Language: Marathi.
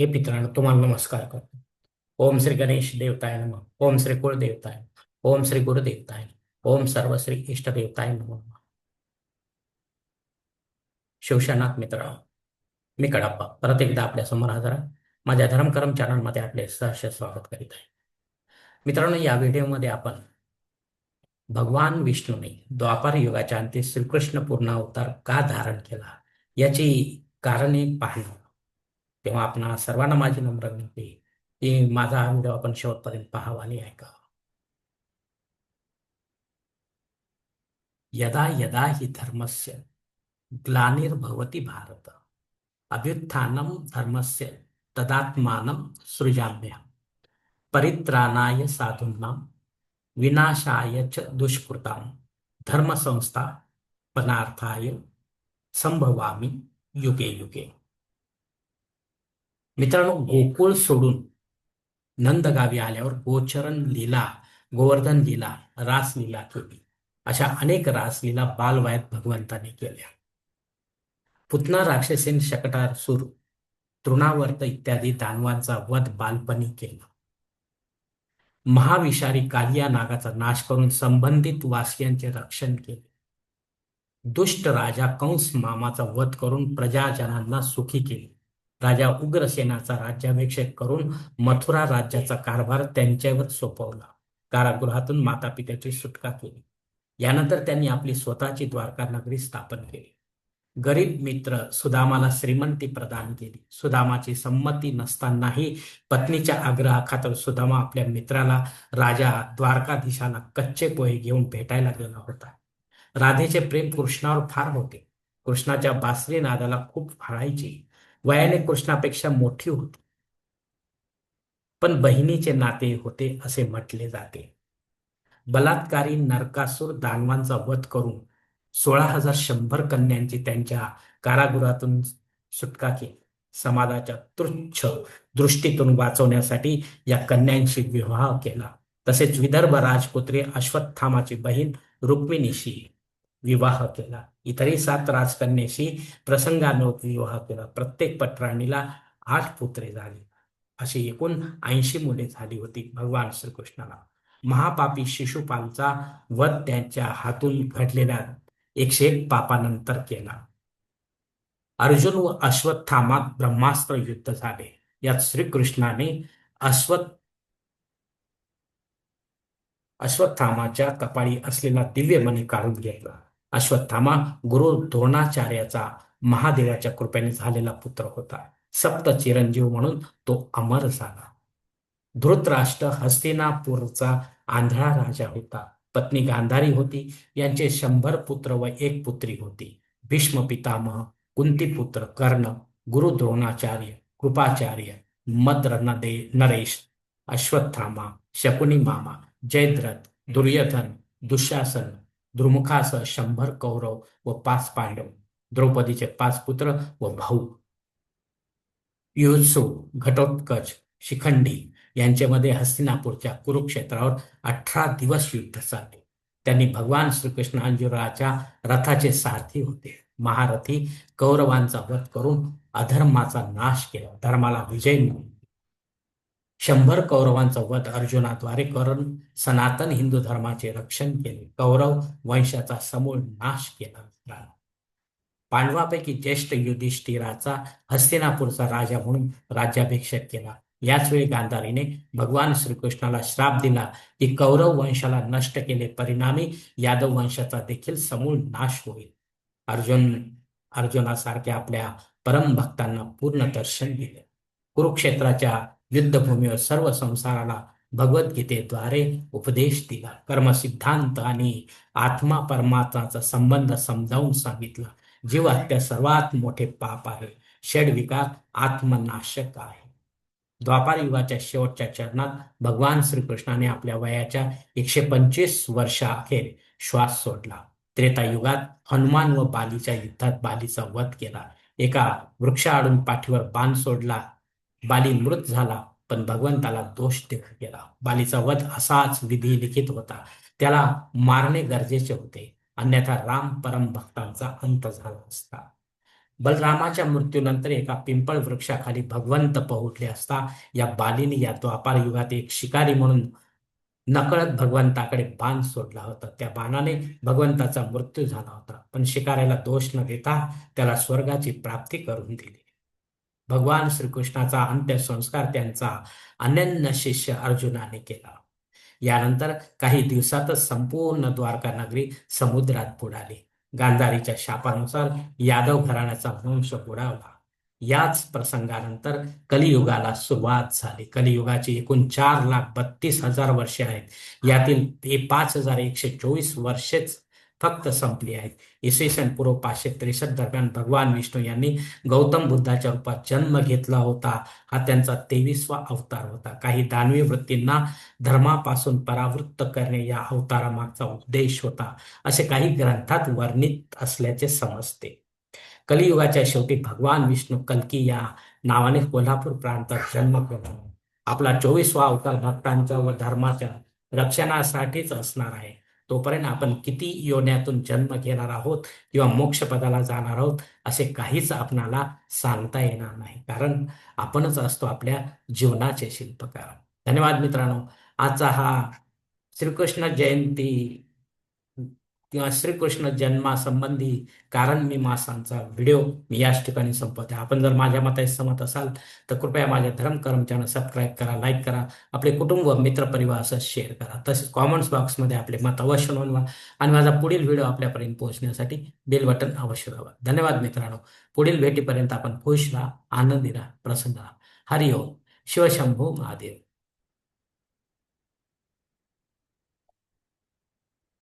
हे पितरांनो तुम्हाला नमस्कार करतो. ओम श्री गणेश देवताय नम. ओम श्री कुळदेवताय ओम श्री गुरुदेवताय ओम सर्व श्री इष्टदेवताय नम. शिवशनाथ मित्र मी कडाप्पा. परत एकदा आपल्यासमोर हजर माझ्या धर्मकर्म चॅनलमध्ये आपले सहर्ष स्वागत करीत आहे. मित्रांनो या व्हिडिओमध्ये आपण भगवान विष्णूने द्वापार युगाच्या अंती श्रीकृष्ण पूर्ण अवतार का धारण केला? याची कारणे पाहणं तेव्हा आपणा सर्वांना माझी नम्र विनंती की माझा हा व्हिडिओ आपण शेवटपर्यंत पाहावा आणि ऐकावा. यदा यदा हि धर्मस्य ग्लानिर्भवती भारत. अभ्युत्थानं धर्मस्य तदात्मानं सृजाम्यहं परित्राणाय साधूनां विनाशाय च दुष्कृतां. धर्मसंस्थापनार्थाय संभवामी युगे युगे. मित्रांनो गोकुळ सोडून नंदगावी आल्यावर गोचरण लीला गोवर्धन लीला रासलीला केली अशा अनेक रासलीला बालवायात भगवंताने केल्या. पुतना राक्षसेन शकटार सुर तृणावर्त इत्यादी दानवांचा वध बालपणी केला. महाविषारी कालिया नागाचा नाश करून संबंधित वासियांचे रक्षण केले. दुष्ट राजा कंस मामाचा वध करून प्रजाजनांना सुखी केले. राजा उग्रसेनाचा राज्याभिषेक करून मथुरा राज्याचा कारभार त्यांच्यावर सोपवला. कारागृहातून माता पित्याची सुटका केली. यानंतर त्यांनी आपली स्वतःची द्वारका नगरी स्थापन केली. गरीब मित्र सुदामाला श्रीमंती प्रदान केली. सुदामाची संमती नसतानाही पत्नीच्या आग्रहाखातर सुदामा आपल्या मित्राला राजा द्वारकाधीशाला कच्चे पोहे घेऊन भेटायला गेला होता. राधेचे प्रेम कृष्णावर फार होते. कृष्णाच्या बासरी नादाला खूप फाळायची. वयाने कृष्णापेक्षा मोठी होती. पण बहिणीचे नाते होते असे म्हटले जाते. बलात्कारी नरकासूर दानवांचा वध करून सोळा हजार शंभर कन्यांची त्यांच्या कारागृहातून सुटका केली. समाजाच्या तुच्छ दृष्टीतून वाचवण्यासाठी या कन्यांशी विवाह केला. तसेच विदर्भ राजपुत्री अश्वत्थामाची बहीण रुक्मिणीशी विवाह केला. इतरही सात राजकन्याशी प्रसंगानं विवाह केला. प्रत्येक पटराणीला आठ पुत्रे झाली. अशी एकूण ऐंशी मुले झाली होती भगवान श्रीकृष्णाला. महापापी शिशुपालचा वध त्यांच्या हातून घडलेल्या एकशे एक पापानंतर केला. अर्जुन व अश्वत्थामात ब्रह्मास्त्र युद्ध झाले. यात श्रीकृष्णाने अश्वत्थ अश्वत्थामाच्या कपाळी असलेला दिव्यमणी काढून घेतला. अश्वत्थामा गुरु द्रोणाचार्याचा महादेवाच्या कृपेने झालेला पुत्र होता. सप्त चिरंजीव म्हणून तो अमर झाला. धृतराष्ट्र हस्तिनापूरचा आंधळा राजा होता. पत्नी गांधारी होती. यांचे शंभर पुत्र व एक पुत्री होती. भीष्म पितामह कुंतीपुत्र कर्ण गुरु द्रोणाचार्य कृपाचार्य मद्र नदे नरेश अश्वत्थामा शकुनी मामा जयद्रथ दुर्योधन दुःशासन द्रुमुखासह शंभर कौरव व पाच पांडव द्रौपदीचे पाच पुत्र व भाऊ. युत्सु घटोत्कच शिखंडी यांच्यामध्ये हस्तिनापूरच्या कुरुक्षेत्रावर अठरा दिवस युद्ध चालले. त्यांनी भगवान श्रीकृष्ण अंजुराच्या रथाचे सारथी होते. महारथी कौरवांचा वध करून अधर्माचा नाश केला. धर्माला विजय मिळवला शंभर कौरवांचा वध अर्जुनाद्वारे करून सनातन हिंदू धर्माचे रक्षण केले. कौरव वंशाचा समूळ नाश केला. पांडवापैकी ज्येष्ठ युधिष्ठिराचा हस्तिनापूरचा राजा म्हणून राज्याभिषेक केला. याच वेळी गांधारीने भगवान श्रीकृष्णाला श्राप दिला की कौरव वंशाला नष्ट केले परिणामी यादव वंशाचा देखील समूळ नाश होईल. अर्जुन अर्जुनासारख्या आपल्या परम भक्तांना पूर्ण दर्शन दिले. कुरुक्षेत्राच्या युद्धभूमीवर सर्व संसाराला भगवद्गीतेद्वारे उपदेश दिला. कर्मसिद्धांत आणि आत्मा परमात्माचा संबंध समजावून सांगितला. जीव हत्या सर्वात मोठे पाप आहे. षडविकार आत्मनाशक आहे. द्वापार युगाच्या शेवटच्या चरणात भगवान श्रीकृष्णाने आपल्या वयाच्या एकशे पंचवीस वर्षाअखेर श्वास सोडला. त्रेता युगात हनुमान व बालीच्या युद्धात बालीचा वध केला. एका वृक्षाआडून पाठीवर बाण सोडला. बाली मृत झाला पण भगवंताला दोष देऊन गेला. बालीचा वध असाच विधी लिखित होता. त्याला मारणे गरजेचे होते. अन्यथा राम परम भक्तांचा अंत झाला असता. बलरामाच्या मृत्यूनंतर एका पिंपळ वृक्षाखाली भगवंत पहुटले असता या बालीने या द्वापार युगात एक शिकारी म्हणून नकळत भगवंताकडे बाण सोडला होता. त्या बाणाने भगवंताचा मृत्यू झाला होता. पण शिकाऱ्याला दोष न देता त्याला स्वर्गाची प्राप्ती करून दिली. भगवान श्रीकृष्णाचा अंत्यसंस्कार त्यांचा अनन्य शिष्य अर्जुनाने केला. यानंतर काही दिवसातच संपूर्ण द्वारका नगरी समुद्रात बुडाली. गांधारीच्या शापानुसार यादव घराण्याचा वंश बुडावला. याच प्रसंगानंतर कलियुगाला सुरुवात झाली. कलियुगाची एकूण चार लाख बत्तीस हजार वर्षे आहेत. यातील हे पाच हजार एकशे चोवीस वर्षेच फक्त संपली आहेत. इसवी सन पूर्व पाचशे त्रेसष्ट दरम्यान भगवान विष्णू यांनी गौतम बुद्धाच्या रूपात जन्म घेतला होता. हा त्यांचा तेवीसवा अवतार होता. काही दानवी वृत्तींना धर्मापासून परावृत्त करणे या अवतारामागचा उद्देश होता. असे काही ग्रंथात वर्णित असल्याचे समजते. कलियुगाच्या शेवटी भगवान विष्णू कलकी या नावाने कोल्हापूर प्रांतात जन्म केला आपला चोवीसवा अवतार भक्तांच्या व धर्माच्या रक्षणासाठीच असणार आहे. तोपर्यंत आपण किती योन्यातून जन्म घेणार आहोत किंवा मोक्षपदाला जाणार आहोत असे काहीच आपणाला सांगता येणार नाही. कारण आपणच असतो आपल्या जीवनाचे शिल्पकार. धन्यवाद मित्रांनो. आजचा हा श्रीकृष्ण जयंती किंवा श्रीकृष्ण जन्मासंबंधी कारण मीमांसाचा व्हिडिओ मी याच ठिकाणी संपवते. आपण जर माझ्या मताशी सहमत असाल तर कृपया माझ्या धर्म चॅनल सबस्क्राईब करा लाईक करा आपले कुटुंब मित्रपरिवार असं शेअर करा. तसेच कॉमेंट्स बॉक्समध्ये आपले मत अवश्य नोंदवा आणि माझा पुढील व्हिडिओ आपल्यापर्यंत पोहोचण्यासाठी बेल बटन अवश्य दाबा. धन्यवाद मित्रांनो. पुढील भेटीपर्यंत आपण खुश राहा आनंदी राहा प्रसन्न राहा. हरिओम शिवशंभू महादेव.